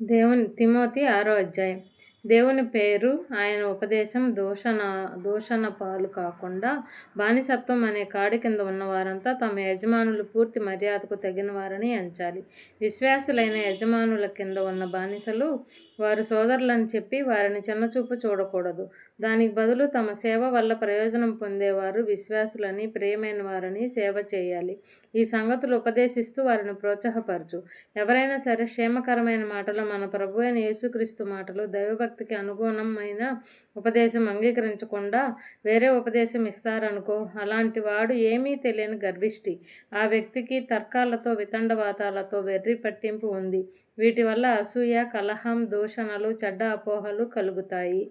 దేవుని తిమోతి ఆరో అధ్యాయం. దేవుని పేరు ఆయన ఉపదేశం దూషణ దూషణ పాలు కాకుండా బానిసత్వం అనే కాడి కింద ఉన్నవారంతా తమ యజమానులు పూర్తి మర్యాదకు తగిన వారని ఎంచాలి విశ్వాసులైన యజమానుల కింద ఉన్న బానిసలు వారు సోదరులని చెప్పి వారిని చిన్నచూపు చూడకూడదు. దానికి బదులు తమ సేవ వల్ల ప్రయోజనం పొందేవారు విశ్వాసులని ప్రియమైన వారని సేవ చేయాలి. ఈ సంగతులు ఉపదేశిస్తూ వారిని ప్రోత్సాహపరచు. ఎవరైనా సరే క్షేమకరమైన మాటలు మన ప్రభు అయిన యేసుక్రీస్తు మాటలు దైవభక్తికి అనుగుణమైన ఉపదేశం అంగీకరించకుండా వేరే ఉపదేశం ఇస్తారనుకో అలాంటి వాడు ఏమీ తెలియని గర్భిష్టి. ఆ వ్యక్తికి తర్కాలతో వితండవాతాలతో వెర్రి పట్టింపు ఉంది. వీటి వల్ల అసూయ కలహం దూషణలు చెడ్డ అపోహలు కలుగుతాయి.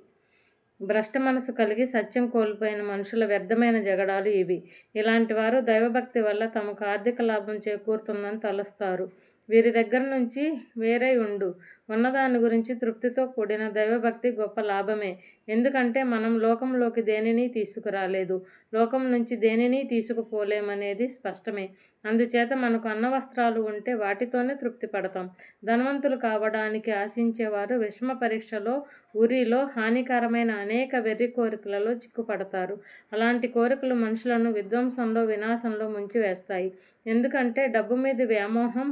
భ్రష్ట మనసు కలిగి సత్యం కోల్పోయిన మనుషుల వ్యర్థమైన జగడాలు ఇవి. ఇలాంటి వారు దైవభక్తి వల్ల తమకు ఆర్థిక లాభం చేకూరుతుందని తలస్తారు. వీరి దగ్గర నుంచి వేరే ఉండు. ఉన్నదాని గురించి తృప్తితో కూడిన దైవభక్తి గొప్ప లాభమే. ఎందుకంటే మనం లోకంలోకి దేనిని తీసుకురాలేదు. లోకం నుంచి దేనిని తీసుకుపోలేమనేది స్పష్టమే. అందుచేత మనకు అన్న వస్త్రాలు ఉంటే వాటితోనే తృప్తి పడతాం. ధనవంతులు కావడానికి ఆశించేవారు విషమ పరీక్షలో ఉరిలో హానికరమైన అనేక వెర్రి కోరికలలో చిక్కుపడతారు. అలాంటి కోరికలు మనుషులను విధ్వంసంలో వినాశంలో ముంచివేస్తాయి. ఎందుకంటే డబ్బు మీద వ్యామోహం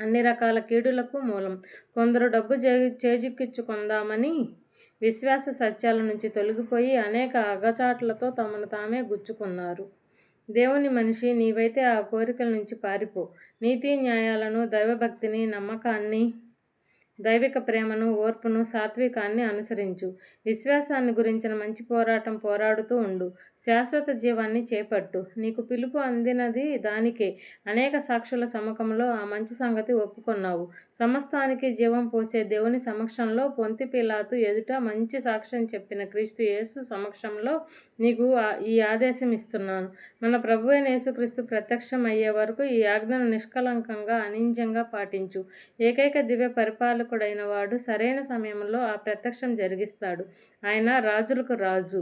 అన్ని రకాల కీడులకు మూలం. కొందరు డబ్బు చే చేజిక్కించుకుందామని విశ్వాస సత్యాల నుంచి తొలగిపోయి అనేక అగచాట్లతో తమను తామే గుచ్చుకున్నారు. దేవుని మనిషి నీవైతే ఆ కోరికల నుంచి పారిపో. నీతి న్యాయాలను దైవభక్తిని నమ్మకాన్ని దైవిక ప్రేమను ఓర్పును సాత్వికాన్ని అనుసరించు. విశ్వాసాన్ని గురించిన మంచి పోరాటం పోరాడుతూ ఉండు. శాశ్వత జీవాన్ని చేపట్టు. నీకు పిలుపు అందినది దానికే. అనేక సాక్షుల సముఖంలో ఆ మంచి సంగతి ఒప్పుకున్నావు. సమస్తానికి జీవం పోసే దేవుని సమక్షంలో పొంతి పిలాతు ఎదుట మంచి సాక్ష్యం చెప్పిన క్రీస్తు యేసు సమక్షంలో నీకు ఈ ఆదేశం ఇస్తున్నాను. మన ప్రభు అయిన యేసుక్రీస్తు ప్రత్యక్షం అయ్యే వరకు ఈ ఆజ్ఞను నిష్కలంకంగా అనింజంగా పాటించు. ఏకైక దివ్య పరిపాలకుడైన వాడు సరైన సమయంలో ఆ ప్రత్యక్షం జరిగిస్తాడు. ఆయన రాజులకు రాజు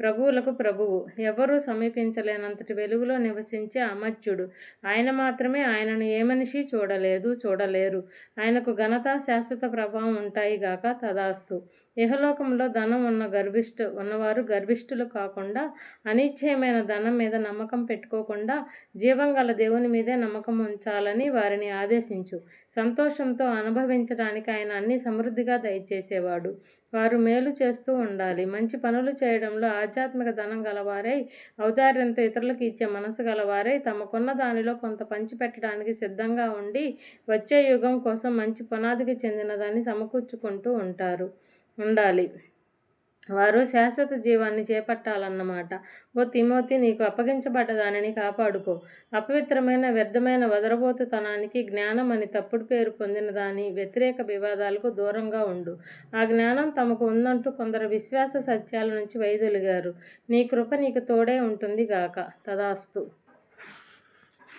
ప్రభువులకు ప్రభువు. ఎవరూ సమీపించలేనంతటి వెలుగులో నివసించే అమర్త్యుడు. ఆయన మాత్రమే ఆయనను ఏ మనిషి చూడలేదు చూడలేరు. ఆయనకు ఘనత శాశ్వత ప్రభావం ఉంటాయి గాక తదాస్తు. ఇహలోకంలో ధనం ఉన్న గర్భిష్ఠు ఉన్నవారు గర్భిష్ఠులు కాకుండా అనిశ్చయమైన ధనం మీద నమ్మకం పెట్టుకోకుండా జీవం గల దేవుని మీదే నమ్మకం ఉంచాలని వారిని ఆదేశించు. సంతోషంతో అనుభవించడానికి ఆయన అన్ని సమృద్ధిగా దయచేసేవాడు. వారు మేలు చేస్తూ ఉండాలి. మంచి పనులు చేయడంలో ఆధ్యాత్మిక ధనం గలవారై ఔదార్యంతో ఇతరులకు ఇచ్చే మనసు గలవారై తమకున్న దానిలో కొంత పంచిపెట్టడానికి సిద్ధంగా ఉండి వచ్చే యుగం కోసం మంచి పునాదికి చెందినదాన్ని సమకూర్చుకుంటూ ఉంటారు. ఉండాలి. వారు శాశ్వత జీవాన్ని చేపట్టాలన్నమాట. ఓ తిమోతి నీకు అప్పగించబడ్డ దానిని కాపాడుకో. అపవిత్రమైన వ్యర్థమైన వదరబోతుతనానికి జ్ఞానం అని తప్పుడు పేరు పొందిన దాని వ్యతిరేక వివాదాలకు దూరంగా ఉండు. ఆ జ్ఞానం తమకు ఉందంటూ కొందరు విశ్వాస సత్యాల నుంచి వైదొలిగారు. నీ కృప నీకు తోడే ఉంటుంది గాక. తదాస్తు.